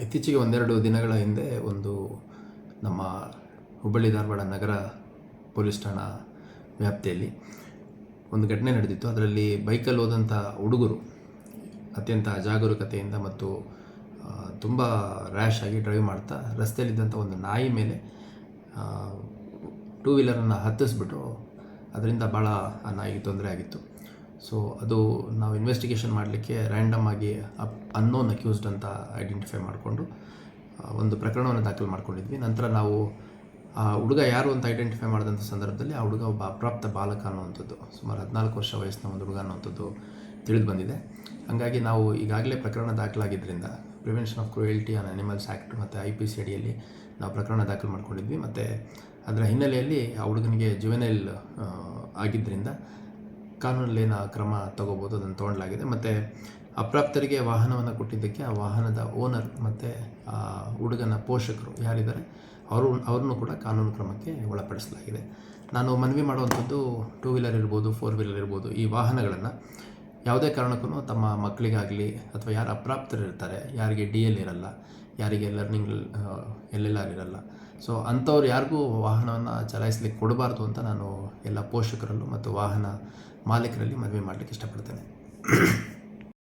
ಇತ್ತೀಚೆಗೆ ಒಂದೆರಡು ದಿನಗಳ ಹಿಂದೆ ಒಂದು ನಮ್ಮ ಹುಬ್ಬಳ್ಳಿ ಧಾರವಾಡ ನಗರ ಪೊಲೀಸ್ ಠಾಣಾ ವ್ಯಾಪ್ತಿಯಲ್ಲಿ ಒಂದು ಘಟನೆ ನಡೆದಿತ್ತು. ಅದರಲ್ಲಿ ಬೈಕಲ್ಲಿ ಹೋದಂಥ ಹುಡುಗರು ಅತ್ಯಂತ ಅಜಾಗರೂಕತೆಯಿಂದ ಮತ್ತು ತುಂಬ ರ್ಯಾಶ್ ಆಗಿ ಡ್ರೈವ್ ಮಾಡ್ತಾ ರಸ್ತೆಯಲ್ಲಿದ್ದಂಥ ಒಂದು ನಾಯಿ ಮೇಲೆ ಟೂ ವೀಲರನ್ನು ಹತ್ತಿಸ್ಬಿಟ್ಟು ಅದರಿಂದ ಭಾಳ ಆ, ನಾಯಿಗೆ ತೊಂದರೆ ಆಗಿತ್ತು. ಸೊ ಅದು ನಾವು ಇನ್ವೆಸ್ಟಿಗೇಷನ್ ಮಾಡಲಿಕ್ಕೆ ರ್ಯಾಂಡಮ್ ಆಗಿ ಅಪ್ ಅನ್ನೋನ್ ಅಕ್ಯೂಸ್ಡ್ ಅಂತ ಐಡೆಂಟಿಫೈ ಮಾಡಿಕೊಂಡು ಒಂದು ಪ್ರಕರಣವನ್ನು ದಾಖಲು ಮಾಡ್ಕೊಂಡಿದ್ವಿ. ನಂತರ ನಾವು, ಆ, ಹುಡುಗ ಯಾರು ಅಂತ ಐಡೆಂಟಿಫೈ ಮಾಡಿದಂಥ ಸಂದರ್ಭದಲ್ಲಿ ಆ ಹುಡುಗ ಒಬ್ಬ ಅಪ್ರಾಪ್ತ ಬಾಲಕ ಅನ್ನುವಂಥದ್ದು, ಸುಮಾರು ಹದಿನಾಲ್ಕು ವರ್ಷ ವಯಸ್ಸಿನ ಒಂದು ಹುಡುಗ ಅನ್ನುವಂಥದ್ದು ತಿಳಿದು ಬಂದಿದೆ. ಹಾಗಾಗಿ ನಾವು ಈಗಾಗಲೇ ಪ್ರಕರಣ ದಾಖಲಾಗಿದ್ದರಿಂದ prevention of cruelty on animals act ಮತ್ತು ಐ ಪಿ ಸಿ ಅಡಿಯಲ್ಲಿ ನಾವು ಪ್ರಕರಣ ದಾಖಲು ಮಾಡ್ಕೊಂಡಿದ್ವಿ. ಮತ್ತು ಅದರ ಹಿನ್ನೆಲೆಯಲ್ಲಿ ಆ ಹುಡುಗನಿಗೆ ಜುವೆನೈಲ್ ಆಗಿದ್ದರಿಂದ ಕಾನೂನಲ್ಲಿ ಏನು ಕ್ರಮ ತಗೋಬೋದು, ಅದನ್ನು ತೊಗೊಂಡಲಾಗಿದೆ. ಮತ್ತು ಅಪ್ರಾಪ್ತರಿಗೆ ವಾಹನವನ್ನು ಕೊಟ್ಟಿದ್ದಕ್ಕೆ ಆ ವಾಹನದ ಓನರ್ ಮತ್ತು, ಆ ಹುಡುಗನ ಪೋಷಕರು ಯಾರಿದ್ದಾರೆ, ಅವರು, ಅವ್ರನ್ನೂ ಕೂಡ ಕಾನೂನು ಕ್ರಮಕ್ಕೆ ಒಳಪಡಿಸಲಾಗಿದೆ. ನಾನು ಮನವಿ ಮಾಡುವಂಥದ್ದು ಟೂ ವೀಲರ್ ಇರ್ಬೋದು, ಫೋರ್ ವೀಲರ್ ಇರ್ಬೋದು ಈ ವಾಹನಗಳನ್ನು ಯಾವುದೇ ಕಾರಣಕ್ಕೂ ತಮ್ಮ ಮಕ್ಕಳಿಗಾಗಲಿ ಅಥವಾ ಯಾರು ಅಪ್ರಾಪ್ತರು ಇರ್ತಾರೆ ಯಾರಿಗೆ ಡಿ ಎಲ್ ಇರಲ್ಲ, ಯಾರಿಗೆ ಲರ್ನಿಂಗ್ ಎಲ್ ಎಲ್ ಆರ್ ಇರಲ್ಲ. ಸೊ ಅಂಥವ್ರು ಯಾರಿಗೂ ವಾಹನವನ್ನು ಚಲಾಯಿಸ್ಲಿಕ್ಕೆ ಕೊಡಬಾರ್ದು ಅಂತ ನಾನು ಎಲ್ಲ ಪೋಷಕರಲ್ಲೂ ಮತ್ತು ವಾಹನ ಮಾಲೀಕರಲ್ಲಿ ಮನವಿ ಮಾಡಲಿಕ್ಕೆ ಇಷ್ಟಪಡ್ತೇನೆ.